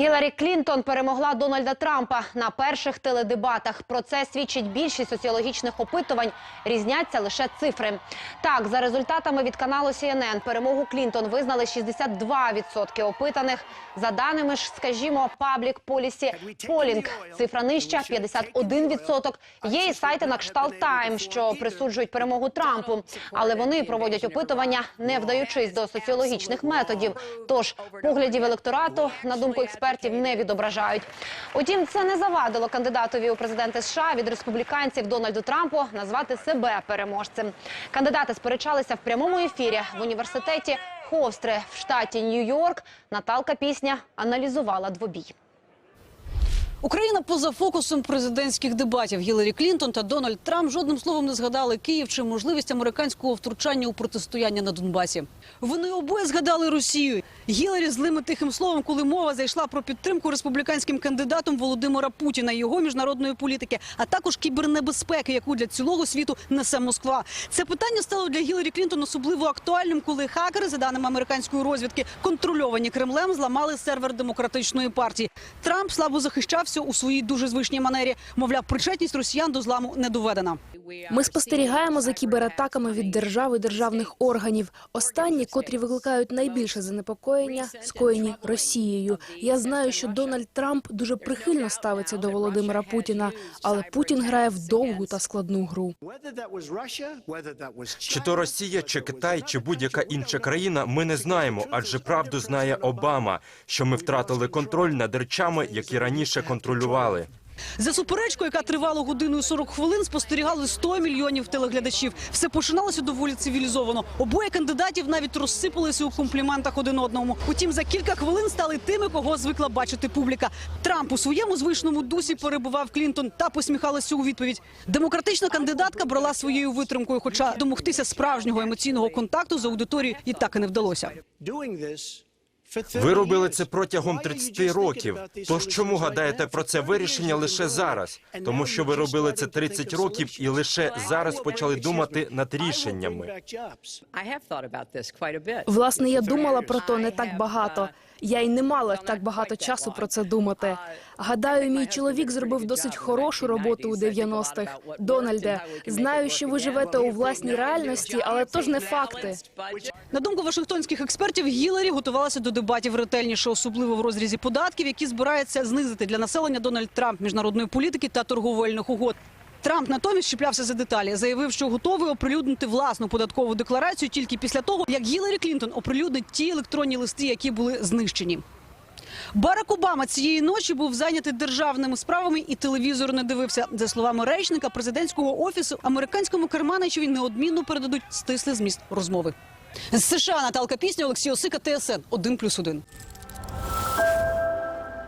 Гіларі Клінтон перемогла Дональда Трампа на перших теледебатах. Про це свідчить більшість соціологічних опитувань. Різняться лише цифри. Так, за результатами від каналу CNN, перемогу Клінтон визнали 62% опитаних. За даними ж, скажімо, Public Policy Polling, цифра нижча 51%. Є і сайти на кшталт Time, що присуджують перемогу Трампу, але вони проводять опитування, не вдаючись до соціологічних методів. Тож поглядів електорату, на думку експертів, не відображають. Утім, це не завадило кандидатові у президенти США від республіканців Дональду Трампу назвати себе переможцем. Кандидати сперечалися в прямому ефірі в університеті Ховстре в штаті Нью-Йорк. Наталка пісня аналізувала двобій. Україна поза фокусом президентських дебатів. Гіларі Клінтон та Дональд Трамп жодним словом не згадали Київ чи можливість американського втручання у протистояння на Донбасі. Вони обоє згадали Росію. Гіларі злим і тихим словом, коли мова зайшла про підтримку республіканським кандидатом Володимира Путіна і його міжнародної політики, а також кібернебезпеки, яку для цілого світу несе Москва. Це питання стало для Гіларі Клінтон особливо актуальним, коли хакери, за даними американської розвідки, контрольовані Кремлем, зламали сервер демократичної партії. Трамп слабо захищався у своїй дуже звичній манері. Мовляв, причетність росіян до зламу не доведена. Ми спостерігаємо за кібератаками від держав і державних органів. Останні, котрі викликають найбільше занепокоєння, скоєні Росією. Я знаю, що Дональд Трамп дуже прихильно ставиться до Володимира Путіна, але Путін грає в довгу та складну гру. Чи то Росія, чи Китай, чи будь-яка інша країна, ми не знаємо, адже правду знає Обама, що ми втратили контроль над речами, які раніше контролювали. За суперечку, яка тривала годину і 40 хвилин, спостерігали 100 мільйонів телеглядачів. Все починалося доволі цивілізовано. Обоє кандидатів навіть розсипалися у компліментах один одному. Утім, за кілька хвилин стали тими, кого звикла бачити публіка. Трамп у своєму звичному дусі перебував Клінтон та посміхалася у відповідь. Демократична кандидатка брала своєю витримкою, хоча домогтися справжнього емоційного контакту з аудиторією і так і не вдалося. Ви робили це протягом 30 років. Тож чому гадаєте про це вирішення лише зараз? Тому що ви робили це 30 років і лише зараз почали думати над рішеннями. Власне, я думала про то не так багато. Я й не мала так багато часу про це думати. Гадаю, мій чоловік зробив досить хорошу роботу у 90-х. Дональде, знаю, що ви живете у власній реальності, але то ж не факти. На думку вашингтонських експертів, Гіларі готувалася до дебатів ретельніше, особливо в розрізі податків, які збирається знизити для населення Дональд Трамп міжнародної політики та торговельних угод. Трамп натомість чіплявся за деталі, заявив, що готовий оприлюднити власну податкову декларацію тільки після того, як Гіларі Клінтон оприлюднить ті електронні листи, які були знищені. Барак Обама цієї ночі був зайнятий державними справами і телевізор не дивився. За словами речника президентського офісу, американському керманичеві неодмінно передадуть стислий зміст розмови. З США Наталка Пісня, Олексій Осика, ТСН 1+,1.